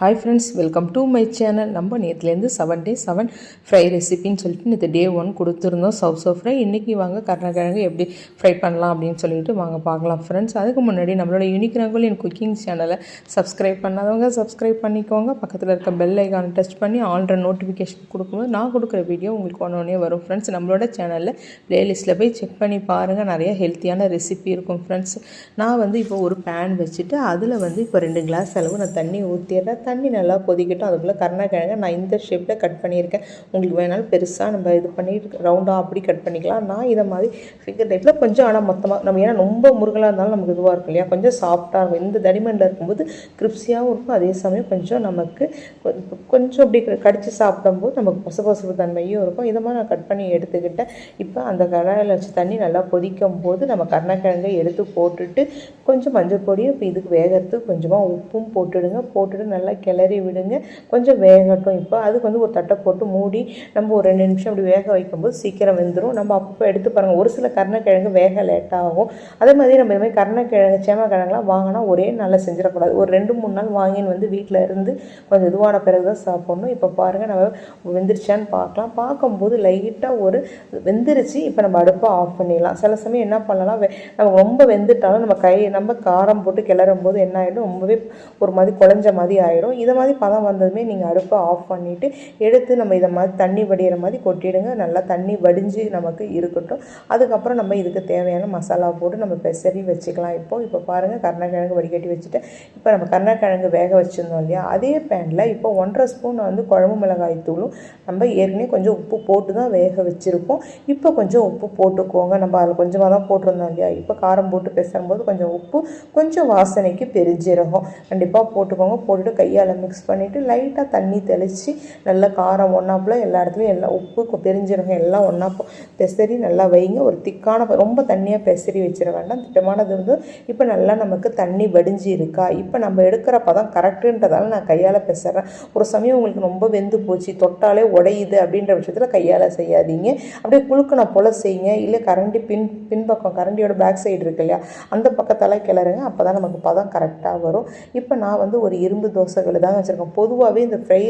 Hi friends welcome to my channel நம்ம நேற்றுலேருந்து seven day seven fry ரெசிபின்னு சொல்லிட்டு நேற்று டே ஒன் கொடுத்துருந்தோம். சவுஸ் ஆஃப் ஃப்ரை இன்றைக்கி வாங்க கருணக்கிழங்கு எப்படி ஃப்ரை பண்ணலாம் அப்படின்னு சொல்லிட்டு வாங்க பார்க்கலாம் ஃப்ரெண்ட்ஸ் அதுக்கு முன்னாடி நம்மளோட யூனிக் ரங்கோலியன் குக்கிங் சேனலை சப்ஸ்கிரைப் பண்ணாதவங்க சப்ஸ்கிரைப் பண்ணிக்கோங்க. பக்கத்தில் இருக்க பெல் ஐக்கானை டச் பண்ணி ஆல்ரெடி நோட்டிஃபிகேஷன் கொடுக்கும்போது நான் கொடுக்குற வீடியோ உங்களுக்கு ஒன்று வரும் ஃப்ரெண்ட்ஸ் நம்மளோட சேனலில் ப்ளேலிஸ்ட்டில் போய் செக் பண்ணி பாருங்கள் நிறைய ஹெல்த்தியான ரெசிபி இருக்கும் ஃப்ரெண்ட்ஸ் நான் வந்து இப்போ ஒரு பேன் வச்சுட்டு அதில் வந்து இப்போ ரெண்டு கிளாஸ் அளவு நான் தண்ணி ஊற்றிடுறேன் தண்ணி நல்லா கொதிக்கட்டும். அதுக்குள்ளே கருணக்கிழங்க நான் இந்த ஷேப்பில் கட் பண்ணியிருக்கேன். உங்களுக்கு வேணாலும் பெருசாக நம்ம இது பண்ணி ரவுண்டாக அப்படி கட் பண்ணிக்கலாம். நான் இதை மாதிரி ஃபிங்கர் டைப்பில் கொஞ்சம் ஆனால் மொத்தமாக நம்ம ஏன்னா ரொம்ப முருகலாக இருந்தாலும் நமக்கு இதுவாக இருக்கும் இல்லையா? கொஞ்சம் சாஃப்டாக இருக்கும். இந்த தடிமண்டில் இருக்கும்போது கிரிப்ஸியாகவும் இருக்கும். அதே சமயம் கொஞ்சம் நமக்கு கொஞ்சம் அப்படி கடிச்சு சாப்பிடும்போது நமக்கு பசு பசுப்பு தன்மையும் இருக்கும். இதை மாதிரி நான் கட் பண்ணி எடுத்துக்கிட்டேன். இப்போ அந்த கடாயில் வச்சு தண்ணி நல்லா கொதிக்கும் போது நம்ம கருணக்கிழங்கை எடுத்து போட்டுட்டு கொஞ்சம் மஞ்சள் பொடியும் இப்போ இதுக்கு வேகிறதுக்கு கொஞ்சமாக உப்பும் போட்டுடுங்க. போட்டுட்டு நல்லா கிளறி விடுங்க. கொஞ்சம் வேகட்டும். இப்போ அதுக்கு வந்து ஒரு தட்டை போட்டு மூடி நம்ம ஒரு ரெண்டு நிமிஷம் அப்படி வேக வைக்கும்போது சீக்கிரம் வெந்துடும் நம்ம அப்பப்போ எடுத்து பாருங்கள் ஒரு சில கருணக்கிழங்கு வேக லேட்டாகும் அதே மாதிரி நம்ம இது மாதிரி கருணக்கிழங்கு சேமக்கிழங்குலாம் வாங்கினா ஒரே நாளில் செஞ்சிடக்கூடாது. ஒரு ரெண்டு மூணு நாள் வாங்கின்னு வந்து வீட்டில் இருந்து கொஞ்சம் இதுவான பிறகு தான் சாப்பிட்ணும். இப்போ பாருங்கள் நம்ம வெந்துருச்சான்னு பார்க்கலாம். பார்க்கும்போது லைட்டாக ஒரு வெந்துருச்சு. இப்போ நம்ம அடுப்பை ஆஃப் பண்ணிடலாம். சில சமயம் என்ன பண்ணலாம்? வெ- நம்ம ரொம்ப வெந்துட்டாலும் நம்ம கை நம்ம காரம் போட்டு கிளறும் போது என்ன ஆகிடும் ரொம்பவே ஒரு மாதிரி குழஞ்ச மாதிரி ஆகிடும் இதை மாதிரி பதம் வந்ததுமே நீங்கள் அடுப்பை ஆஃப் பண்ணிவிட்டு எடுத்து நம்ம இதை மாதிரி தண்ணி வடிகிற மாதிரி கொட்டிடுங்க. நல்லா தண்ணி வடிஞ்சு நமக்கு இருக்கட்டும். அதுக்கப்புறம் நம்ம இதுக்கு தேவையான மசாலா போட்டு நம்ம பெசரி வச்சுக்கலாம். இப்போ இப்போ பாருங்கள் கருணக்கிழங்கு வடிகட்டி வச்சுட்டு இப்போ நம்ம கருணக்கிழங்கு வேக வச்சுருந்தோம் இல்லையா? அதே பேனில் இப்போ ஒன்றரை ஸ்பூன் வந்து குழம்பு மிளகாய் தூளும். நம்ம ஏற்கனவே கொஞ்சம் உப்பு போட்டு தான் வேக வச்சுருக்கோம். இப்போ கொஞ்சம் உப்பு போட்டுக்கோங்க. நம்ம அதில் கொஞ்சமாக தான் போட்டிருந்தோம் இல்லையா? இப்போ காரம் போட்டு பேசும்போது கொஞ்சம் உப்பு கொஞ்சம் வாசனைக்கு பெருஞ்சீரகம். கண்டிப்பாக போட்டுக்கோங்க. போட்டுட்டு கையால் மிக்ஸ் பண்ணிவிட்டு லைட்டாக தண்ணி தெளித்து நல்லா காரம் ஒன்றாப்புல எல்லா இடத்துலையும் எல்லாம் உப்பு கொ- எல்லாம் ஒன்றா பெசரி நல்லா வைங்க. ஒரு திக்கான ரொம்ப தண்ணியாக பெசரி வச்சிட வேண்டாம். திட்டமானது வந்து இப்போ நல்லா நமக்கு தண்ணி வடிஞ்சு இருக்கா இப்போ நம்ம எடுக்கிற பதம் கரெக்டுன்றதால நான் கையால் பெசுறேன். ஒரு சமயம் உங்களுக்கு ரொம்ப வெந்து போச்சு தொட்டாலே உடையுது அப்படின்ற விஷயத்தில் கையால் செய்யாதீங்க. அப்படியே குழுக்கின போல் செய்யுங்க இல்லை கரண்டி பின் பின்பக்கம் கரண்டியோட பேக் சைடு இருக்கு இல்லையா? அந்த பக்கத்தால் கிளறுங்க. அப்போ தான் நமக்கு பதம் கரெக்டாக வரும். இப்போ நான் வந்து ஒரு இரும்பு தோசை தோசைகளை தான் வச்சுருக்கோம். பொதுவாகவே இந்த ஃப்ரை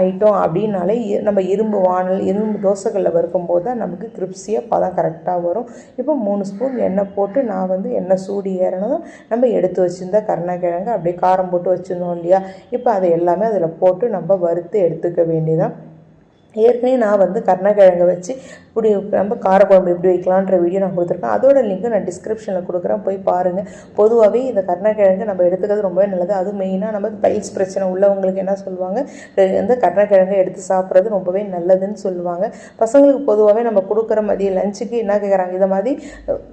ஐட்டம் அப்படின்னாலே நம்ம இரும்பு வானல் இரும்பு தோசைகளில் வறுக்கும்போது தான் நமக்கு கிரிப்ஸியாக பதம் கரெக்டாக வரும். இப்போ மூணு ஸ்பூன் எண்ணெய் போட்டு நான் வந்து எண்ணெய் சூடு ஏறினதும் நம்ம எடுத்து வச்சுருந்தா கருணக்கிழங்கு அப்படியே காரம் போட்டு வச்சுருந்தோம் இல்லையா? இப்போ அதை எல்லாமே அதில் போட்டு நம்ம வறுத்து எடுத்துக்க வேண்டியதான் ஏற்கனவே நான் வந்து கருணக்கிழங்கு வச்சு இப்படி நம்ம காரக்குழம்பு எப்படி வைக்கலான்ற வீடியோ நான் கொடுத்துருக்கேன். அதோட லிங்க் நான் டிஸ்கிரிப்ஷனில் கொடுக்குறேன். போய் பாருங்கள் பொதுவாகவே இந்த கருணக்கிழங்கு நம்ம எடுத்துக்கிறது ரொம்பவே நல்லது. அது மெயினாக நம்ம பைல்ஸ் பிரச்சனை உள்ளவங்களுக்கு என்ன சொல்லுவாங்க? இந்த கருணக்கிழங்கை எடுத்து சாப்பிட்றது ரொம்பவே நல்லதுன்னு சொல்லுவாங்க. பசங்களுக்கு பொதுவாகவே நம்ம கொடுக்குற மதியம் லஞ்சுக்கு என்ன கேட்குறாங்க இதை மாதிரி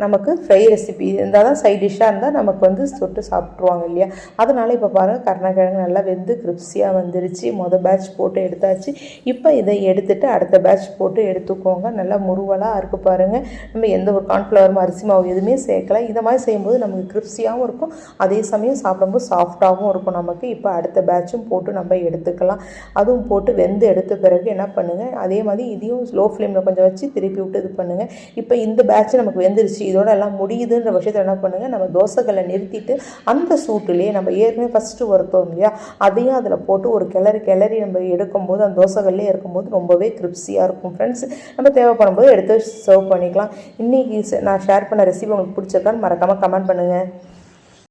நமக்கு ஃப்ரை ரெசிபி இருந்தால் தான் சைட் டிஷ்ஷாக இருந்தால் நமக்கு வந்து தொட்டு சாப்பிட்ருவாங்க இல்லையா? அதனால இப்போ பாருங்கள் கருணக்கிழங்கு நல்லா வெந்து கிரிப்ஸியாக வந்துருச்சு. மொதல் பேட்ச் போட்டு எடுத்தாச்சு. இப்போ இதை எடுத்துகிட்டு அடுத்த பேட்ச் போட்டு எடுத்துக்கோங்க. நல்லா முருவலாக இருக்குது பாருங்கள் நம்ம எந்த ஒரு கார்ன்ஃப்ளவர் அரிசி மாவு எதுவுமே சேர்க்கல. இதை மாதிரி செய்யும்போது நமக்கு கிரிப்சியாகவும் இருக்கும். அதே சமயம் சாப்பிடும்போது சாஃப்டாகவும் இருக்கும் நமக்கு. இப்போ அடுத்த பேட்சும் போட்டு நம்ம எடுத்துக்கலாம். அதுவும் போட்டு வெந்து எடுத்த பிறகு என்ன பண்ணுங்கள் அதே மாதிரி இதையும் ஸ்லோ ஃப்ளேமில் கொஞ்சம் வச்சு திருப்பி விட்டு இது பண்ணுங்கள் இப்போ இந்த பேட்ச் நமக்கு வெந்துருச்சு. இதோட எல்லாம் முடியுதுன்ற விஷயத்தில் என்ன பண்ணுங்கள் நம்ம தோசைகளை நிறுத்திட்டு அந்த சூட்டுலேயே நம்ம ஏற்கனவே ஃபஸ்ட்டு வறுத்தோம் இல்லையா? அதையும் அதில் போட்டு ஒரு கிளறி கிளறி நம்ம எடுக்கும்போது அந்த தோசைகள்லேயே இருக்கும்போது ரொம்பவே கிரிப்சியாக இருக்கும். ஃப்ரெண்ட்ஸ் நம்ம தேவைப்படும் போது எடுத்து சர்வ் பண்ணிக்கலாம். இன்றைக்கி நான் ஷேர் பண்ண ரெசிபி உங்களுக்கு பிடிச்சிருக்கான்னு மறக்காமல் கமெண்ட் பண்ணுங்கள்